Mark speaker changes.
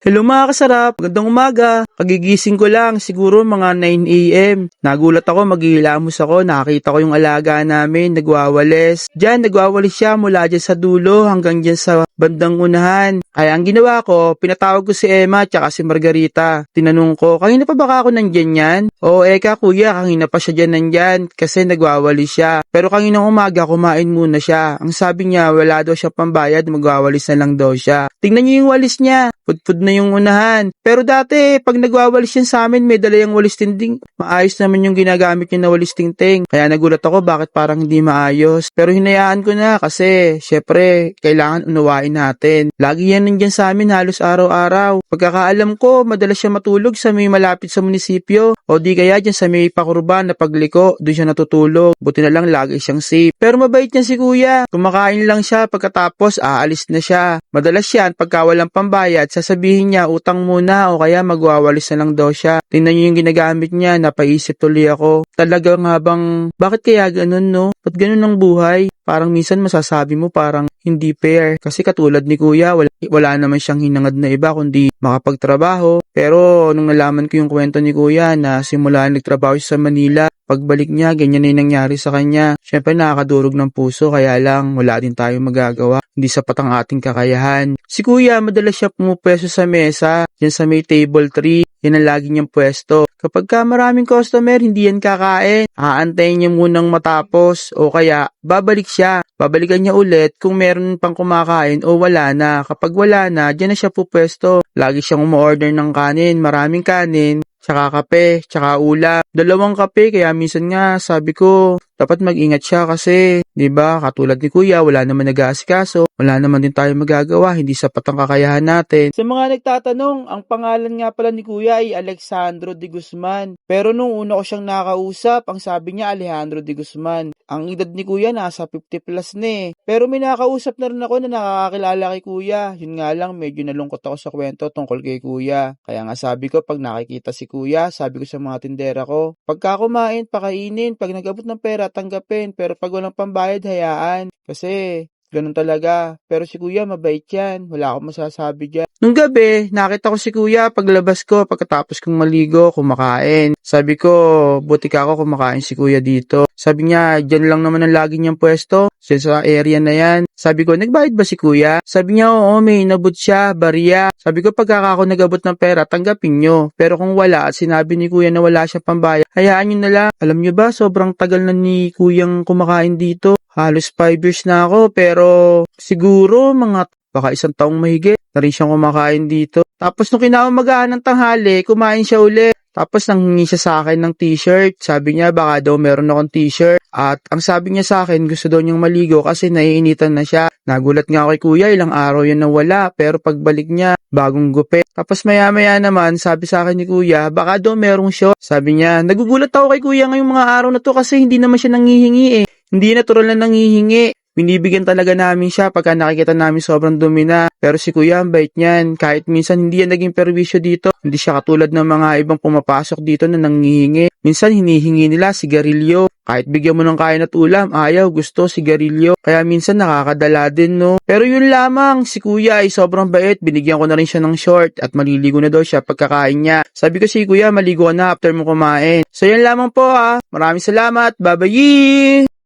Speaker 1: Hello mga kasarap, magandang umaga. Kagigising ko lang, siguro mga 9am. Nagulat ako, maghihilamos ako, nakakita ko yung alaga namin, nagwawalis. Diyan, nagwawalis siya mula dyan sa dulo hanggang dyan sa bandang unahan. Kaya ang ginawa ko, pinatawag ko si Emma at si Margarita. Tinanong ko, kanina pa baka ako nandyan yan? Oo, eka kuya, kanina pa siya dyan nandyan kasi nagwawalis siya. Pero kanina umaga, kumain muna siya. Ang sabi niya, wala daw siya pambayad, magwawalis na lang daw siya. Tingnan niyo yung walis niya, pudpud na yung unahan. Pero dati, pag nagwawalis yan sa amin, may dala yung walis tinding. Maayos naman yung ginagamit niya na walis tingting. Kaya nagulat ako bakit parang hindi maayos. Pero hinayaan ko na kasi, syempre, kailangan unawain natin. Lagi yan nandyan sa amin halos araw-araw. Pagkakaalam ko, madalas siya matulog sa may malapit sa munisipyo. O di kaya dyan sa may pakurban na pagliko, doon siya natutulog. Buti na lang lagi siyang safe. Pero mabait niya si kuya. Kumakain lang siya pagkatapos aalis na siya. Madalas yan pagka walang pambayad, sasabihin niya utang muna o kaya magwawalis na lang daw siya. Tingnan niyo yung ginagamit niya, napaisip tuloy ako. Talagang habang, bakit kaya ganun no? Ba't ganun ang buhay? Parang minsan masasabi mo parang hindi fair. Kasi katulad ni kuya, wala, wala naman siyang hinangad na iba kundi makapagtrabaho. Pero nung nalaman ko yung kwento ni kuya na simula nagtrabaho siya sa Manila, pagbalik niya, ganyan na yung nangyari sa kanya. Siyempre nakakadurog ng puso kaya lang wala din tayong magagawa. Hindi sapat ang ating kakayahan. Si kuya, madalas siya pumupwesto sa mesa, yan sa may table 3. Yan ang lagi niyang pwesto. Kapag ka maraming customer, hindi yan kakain. Aantayin niya munang matapos o kaya babalik siya. Babalikan niya ulit kung meron pang kumakain o wala na. Kapag wala na, dyan na siya pupwesto. Lagi siyang umorder ng kanin, maraming kanin, tsaka kape, tsaka ulam. Dalawang kape, kaya minsan nga sabi ko, dapat mag-ingat siya kasi, 'di ba katulad ni kuya, wala naman nag-aasikaso, wala naman din tayo magagawa, hindi sapat ang kakayahan natin. Sa mga nagtatanong, ang pangalan nga pala ni kuya ay Alexandro de Guzman. Pero nung una ko siyang nakausap, ang sabi niya Alejandro de Guzman. Ang edad ni kuya nasa 50 plus na eh. Pero may nakausap na rin ako na nakakakilala kay kuya. Yun nga lang, medyo nalungkot ako sa kwento tungkol kay kuya. Kaya nga sabi ko, pag nakikita si kuya, sabi ko sa mga tindera ko, pagka kumain, pakainin, pag nagabot ng pera, tanggapin. Pero pag walang pambayad, hayaan. Kasi, ganun talaga. Pero si kuya, mabait yan. Wala akong masasabi dyan. Nung gabi, nakita ko si kuya paglabas ko pagkatapos kong maligo, kumakain. Sabi ko, buti ka ako kumakain si kuya dito. Sabi niya, dyan lang naman ang lagi niyang pwesto. Sa sa area na yan. Sabi ko, nagbayad ba si kuya? Sabi niya, oo, may inabot siya, bariya. Sabi ko, pagka ako nagabot ng pera, tanggapin nyo. Pero kung wala at sinabi ni kuya na wala siya pambayad, hayaan nyo na lang. Alam nyo ba, sobrang tagal na ni kuyang kumakain dito. Halos 5 years na ako, pero siguro mga baka isang taong mahigit na rin siyang kumakain dito. Tapos nung kinamamagaan ng tanghali, kumain siya uli. Tapos nanghingi siya sa akin ng t-shirt. Sabi niya baka daw meron akong t-shirt. At ang sabi niya sa akin, gusto daw niyang maligo kasi naiinitan na siya. Nagulat nga ako kay kuya, ilang araw yan nawala. Pero pagbalik niya, bagong gupit. Tapos maya maya naman, sabi sa akin ni kuya, baka daw merong shot. Sabi niya, nagugulat ako kay kuya ngayong mga araw na to kasi hindi naman siya nangihingi eh. Hindi natural na nangihingi. Binibigyan talaga namin siya pagka nakikita namin sobrang dumi na. Pero si kuya, ang bait niyan. Kahit minsan hindi yan naging perwisyo dito. Hindi siya katulad ng mga ibang pumapasok dito na nangihingi. Minsan hinihingi nila sigarilyo. Kahit bigyan mo ng kain at ulam, ayaw, gusto sigarilyo. Kaya minsan nakakadala din, no? Pero yun lamang, si kuya ay sobrang bait. Binigyan ko na rin siya ng short at maliligo na daw siya pagkakain niya. Sabi ko si kuya, maligo na after mo kumain. So yan lamang po ah. Maraming salamat. Bye-bye!